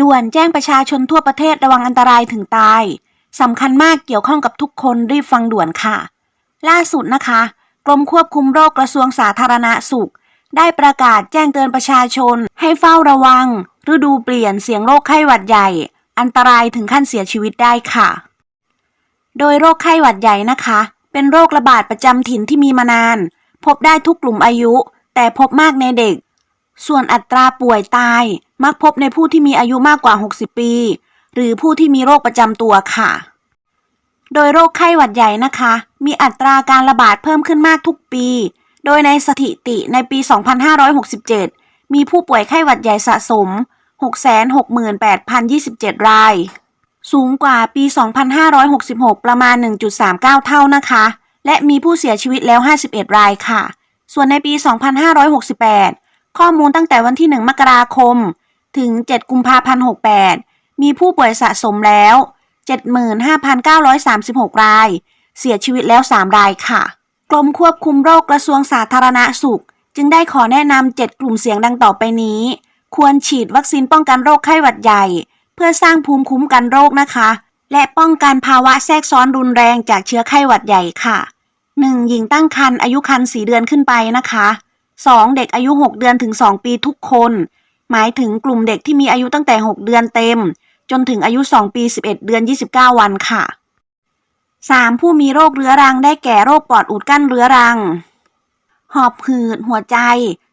ด่วนแจ้งประชาชนทั่วประเทศระวังอันตรายถึงตายสำคัญมากเกี่ยวข้องกับทุกคนรีบฟังด่วนค่ะ ล่าสุดนะคะ กรมควบคุมโรคกระทรวงสาธารณสุข ได้ประกาศแจ้งเตือนประชาชน ให้เฝ้าระวัง ฤดูเปลี่ยนเสียงโรคไข้หวัดใหญ่ อันตรายถึงขั้นเสียชีวิตได้ค่ะ โดยโรคไข้หวัดใหญ่นะคะ เป็นโรคระบาดประจำถิ่นที่มีมานาน พบได้ทุกกลุ่มอายุ แต่พบมากในเด็ก ส่วนอัตราป่วยตายมักพบในผู้ที่มีอายุมากกว่า 60 ปี หรือผู้ที่มีโรคประจำตัวค่ะ โดยโรคไข้หวัดใหญ่นะคะ มีอัตราการระบาดเพิ่มขึ้นมากทุกปี โดยในสถิติในปี 2567 มีผู้ป่วยไข้หวัดใหญ่สะสม 668,027 ราย สูงกว่าปี 2566 ประมาณ 1.39 เท่านะคะ และมีผู้เสียชีวิตแล้ว 51 รายค่ะ ส่วนในปี 2568 ข้อมูลตั้งแต่วันที่ 1 มกราคม ถึง 7 กุมภาพันธ์ 68 มีผู้ป่วยสะสมแล้ว 75,936 ราย เสียชีวิตแล้ว 3 รายค่ะ กรมควบคุมโรคกระทรวงสาธารณสุข จึงได้ขอแนะนำ 7 กลุ่มเสี่ยงดังต่อไปนี้ ควรฉีดวัคซีนป้องกันโรคไข้หวัดใหญ่ เพื่อสร้างภูมิคุ้มกันโรคนะคะ และป้องกันภาวะแทรกซ้อนรุนแรงจากเชื้อไข้หวัดใหญ่ค่ะ 1. หญิงตั้งครรภ์อายุครรภ์4เดือนขึ้นไปนะคะ 2. เด็กอายุ 6 เดือนถึง 2 ปีทุกคน หมายถึงกลุ่มเด็กที่มีอายุตั้งแต่ 6 เดือนเต็ม จนถึงอายุ 2 ปี 11 เดือน 29 วันค่ะ 3. ผู้มีโรคเรื้อรังได้แก่โรคปอดอุดกั้นเรื้อรัง หอบหืด หัวใจ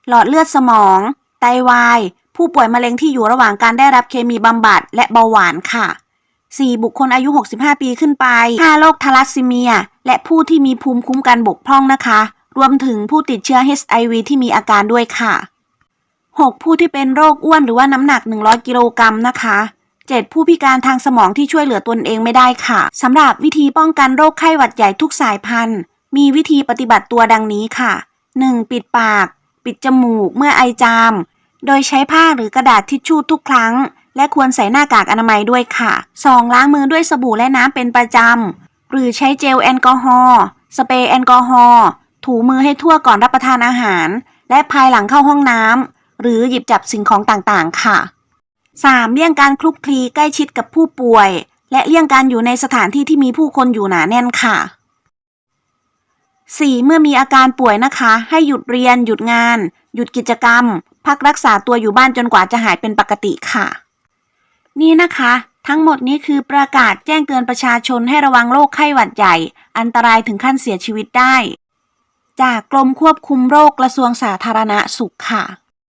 หลอดเลือดสมอง ไตวาย ผู้ป่วยมะเร็งที่อยู่ระหว่างการได้รับเคมีบำบัดและเบาหวานค่ะ 4. บุคคลอายุ 65 ปีขึ้นไป 5. โรคทาลัสซีเมีย และผู้ที่มีภูมิคุ้มกันบกพร่องนะคะ รวมถึงผู้ติดเชื้อ HIV ที่มีอาการด้วยค่ะ 6. ผู้ที่เป็นโรคอ้วนหรือว่าน้ำหนัก 100 กิโลกรัมนะคะ 7. ผู้พิการทางสมองที่ช่วยเหลือตนเองไม่ได้ค่ะสำหรับวิธีป้องกันโรคไข้หวัดใหญ่ทุกสายพันธุ์ มีวิธีปฏิบัติตัวดังนี้ค่ะ 1. ปิดปาก ปิดจมูกเมื่อไอจาม โดยใช้ผ้าหรือกระดาษทิชชู่ทุกครั้ง และควรใส่หน้ากากอนามัยด้วยค่ะ 2. ล้างมือด้วยสบู่และน้ำเป็นประจำหรือใช้เจลแอลกอฮอล์สเปรย์แอลกอฮอล์ ถูมือให้ทั่วก่อนรับประทานอาหาร และภายหลังเข้าห้องน้ำหรือหยิบจับสิ่งของต่างๆ ค่ะ 3. เลี่ยงการคลุกคลีใกล้ชิดกับผู้ป่วย และเลี่ยงการอยู่ในสถานที่ที่มีผู้คนอยู่หนาแน่นค่ะ 4. เมื่อมีอาการป่วยนะคะ ให้หยุดเรียน หยุดงาน หยุดกิจกรรม พักรักษาตัวอยู่บ้านจนกว่าจะหายเป็นปกติค่ะ นี่นะคะ ทั้งหมดนี้คือประกาศแจ้งเตือนประชาชนให้ระวังโรคไข้หวัดใหญ่ อันตรายถึงขั้นเสียชีวิตได้ จากกรมควบคุมโรคกระทรวงสาธารณสุขค่ะ